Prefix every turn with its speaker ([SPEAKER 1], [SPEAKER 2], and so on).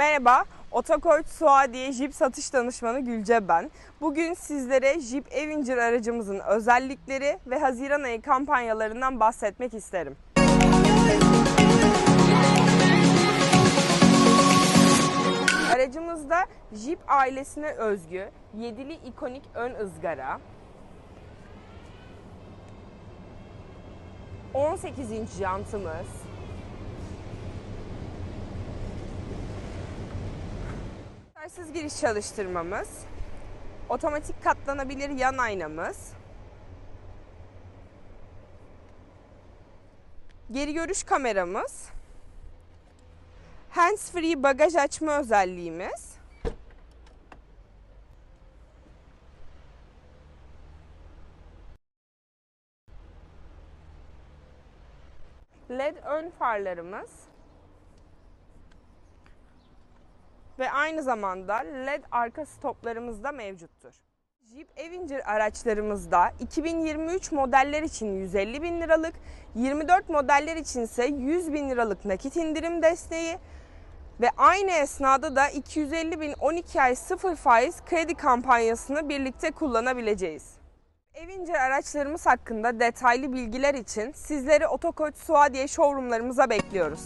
[SPEAKER 1] Merhaba, Otokoç Suadiye Jeep satış danışmanı Gülce ben. Bugün sizlere Jeep Avenger aracımızın özellikleri ve Haziran ayı kampanyalarından bahsetmek isterim. Aracımızda Jeep ailesine özgü 7'li ikonik ön ızgara, 18 inç jantımız, Tersız giriş çalıştırmamız, otomatik katlanabilir yan aynamız, geri görüş kameramız, hands free bagaj açma özelliğimiz, LED ön farlarımız, ve aynı zamanda LED arka stoplarımız da mevcuttur. Jeep Avenger araçlarımızda 2023 modeller için 150 bin liralık, 24 modeller için ise 100 bin liralık nakit indirim desteği ve aynı esnada da 250 bin 12 ay sıfır faiz kredi kampanyasını birlikte kullanabileceğiz. Avenger araçlarımız hakkında detaylı bilgiler için sizleri Otokoç Suadiye showroomlarımıza bekliyoruz.